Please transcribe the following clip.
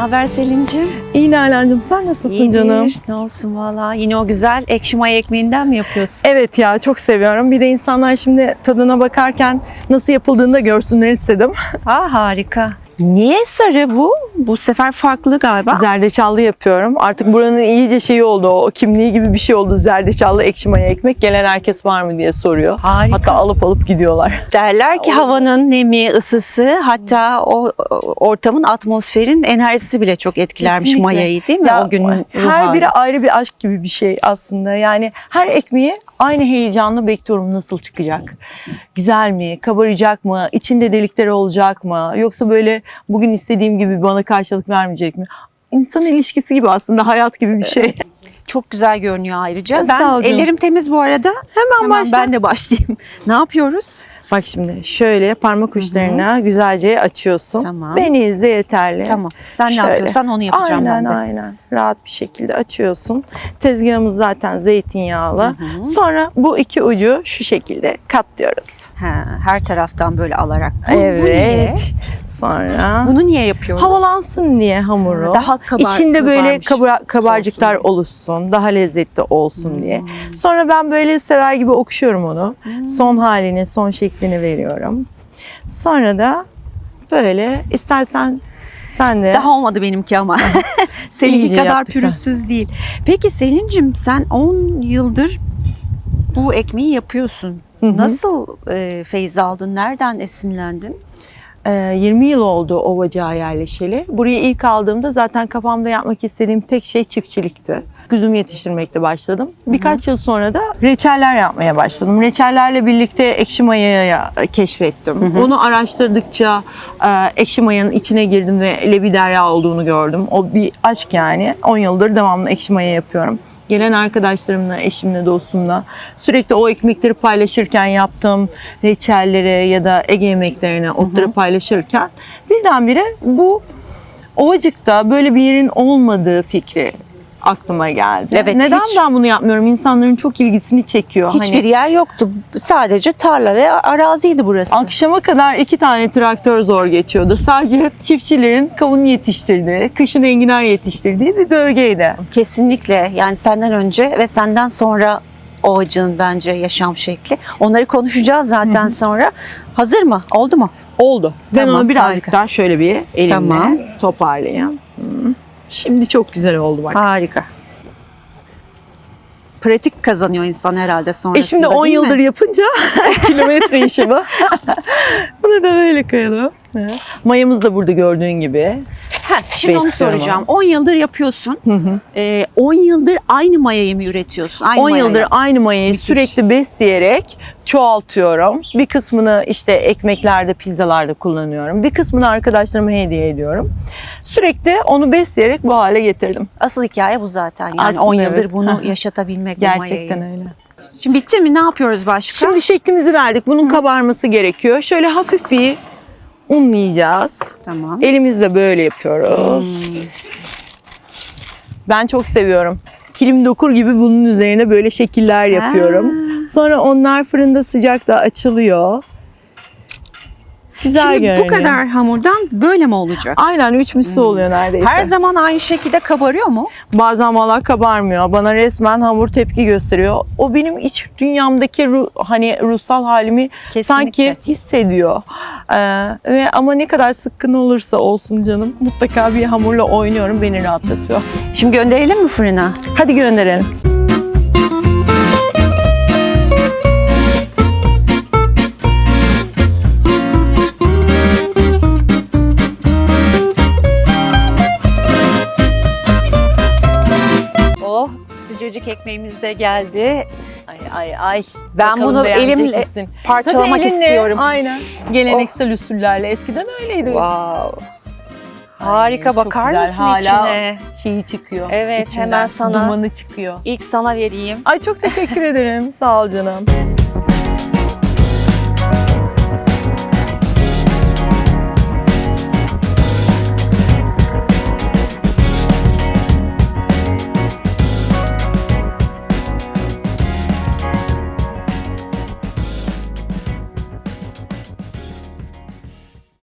haber Selin'cim? İyi Nalan'cığım sen nasılsın İyidir. canım? Ne olsun valla. Yine o güzel ekşi maya ekmeğinden mi yapıyorsun? Evet ya çok seviyorum. Bir de insanlar şimdi tadına bakarken nasıl yapıldığını da görsünler istedim. Aa harika. Niye sarı bu? Bu sefer farklı galiba. Zerdeçallı yapıyorum. Artık buranın iyice şeyi oldu. O kimliği gibi bir şey oldu. Zerdeçallı ekşi maya ekmek. Gelen herkes var mı diye soruyor. Harika. Hatta alıp alıp gidiyorlar. Derler ki havanın nemi, ısısı hatta o ortamın atmosferin enerjisi bile çok etkilermiş Kesinlikle. mayayı değil mi? Ya, o gün her hali. biri ayrı bir aşk gibi bir şey aslında. Yani her ekmeği aynı heyecanla bekliyorum nasıl çıkacak. Güzel mi? Kabaracak mı? İçinde delikleri olacak mı? Yoksa böyle bugün istediğim gibi bana karşılık vermeyecek mi? İnsan ilişkisi gibi aslında hayat gibi bir şey. çok güzel görünüyor ayrıca. Ben ellerim temiz bu arada. Hemen, Hemen başla. ben de başlayayım. ne yapıyoruz? Bak şimdi şöyle parmak uçlarına güzelce açıyorsun. Tamam. Beni izle yeterli. Tamam. Sen Şöyle. ne yapıyorsan onu yapacağım aynen, ben de. Aynen Rahat bir şekilde açıyorsun. Tezgahımız zaten zeytinyağlı. Sonra bu iki ucu şu şekilde katlıyoruz. Ha, her taraftan böyle alarak. Bu, bu niye? Sonra Bunu niye yapıyoruz? havalansın diye hamuru. Daha kabar- İçinde böyle kabara- kabarcıklar olsun oluşsun. Daha lezzetli olsun diye. Sonra ben böyle sever gibi okşuyorum onu. Son halini, son şeklini veriyorum. Sonra da böyle istersen sen de Daha olmadı benimki ama. Seninki kadar pürüzsüz değil. Peki Selin'cim sen 10 yıldır bu ekmeği yapıyorsun. hı. Nasıl e, feyiz aldın? Nereden esinlendin? Ee, 20 yıl oldu Ovacığa yerleşeli. Buraya ilk aldığımda zaten kafamda yapmak istediğim tek şey çiftçilikti. Üzüm yetiştirmekle başladım. Birkaç yıl sonra da reçeller yapmaya başladım. Reçellerle birlikte ekşi mayayı keşfettim. Onu araştırdıkça e, ekşi mayanın içine girdim ve lebi derya olduğunu gördüm. O bir aşk yani. 10 yıldır devamlı ekşi maya yapıyorum. Gelen arkadaşlarımla, eşimle, dostumla sürekli o ekmekleri paylaşırken yaptığım reçelleri ya da Ege yemeklerini, otları paylaşırken birdenbire bu Ovacık'ta böyle bir yerin olmadığı fikri aklıma geldi. Evet, Neden hiç- ben bunu yapmıyorum? İnsanların çok ilgisini çekiyor. Hiçbir Hani yer yoktu. Sadece tarla ve araziydi burası. Akşama kadar iki tane traktör zor geçiyordu. Sadece çiftçilerin kavun yetiştirdiği, kışın enginar yetiştirdiği bir bölgeydi. Kesinlikle. Yani senden önce ve senden sonra o ağacın bence yaşam şekli. Onları konuşacağız zaten sonra. Hazır mı? Oldu mu? Oldu. Ben Tamam, onu birazcık harika. daha şöyle bir elimle Tamam. toparlayayım. Hı. Şimdi çok güzel oldu bak. Harika. Pratik kazanıyor insan herhalde sonrasında E şimdi 10 değil mi? yıldır yapınca kilometre işi bu. Bunu da böyle koyalım. Mayamız da burada gördüğün gibi. Ha, şimdi onu Besliyorum soracağım. 10 yıldır yapıyorsun. Ee, 10 yıldır aynı mayayı mı üretiyorsun? Aynı 10 mayayla. yıldır aynı mayayı Müthiş. sürekli besleyerek çoğaltıyorum. Bir kısmını işte ekmeklerde, pizzalarda kullanıyorum. Bir kısmını arkadaşlarıma hediye ediyorum. Sürekli onu besleyerek bu hale getirdim. Asıl hikaye bu zaten. Yani Aslında 10 yıldır evet. bunu yaşatabilmek bu Gerçekten mayayı. öyle. Şimdi bitti mi? Ne yapıyoruz başka? Şimdi şeklimizi verdik. Bunun kabarması gerekiyor. Şöyle hafif bir unlayacağız. Tamam. Elimizle böyle yapıyoruz. Ben çok seviyorum. Kilim dokur gibi bunun üzerine böyle şekiller yapıyorum. Sonra onlar fırında sıcakta açılıyor. Güzel Şimdi görünüyor. bu kadar hamurdan böyle mi olacak? Aynen üç misli oluyor neredeyse. Her zaman aynı şekilde kabarıyor mu? Bazen valla kabarmıyor. Bana resmen hamur tepki gösteriyor. O benim iç dünyamdaki ruh, hani ruhsal halimi Kesinlikle. sanki hissediyor. Ee, ve ama ne kadar sıkkın olursa olsun canım mutlaka bir hamurla oynuyorum beni rahatlatıyor. Şimdi gönderelim mi fırına? Hadi gönderelim. Ekmeğimiz de geldi. Ay ay ay. Ben Bakalım bunu beğenecek elimle misin? parçalamak Tabii elinle, istiyorum. Aynen. Geleneksel usullerle eskiden öyleydi. Wow. Harika Çok bakar güzel, mısın hala içine? Şeyi çıkıyor. Evet, içinden, hemen sana- Dumanı çıkıyor. İlk sana vereyim. Ay çok teşekkür ederim. Sağ ol canım.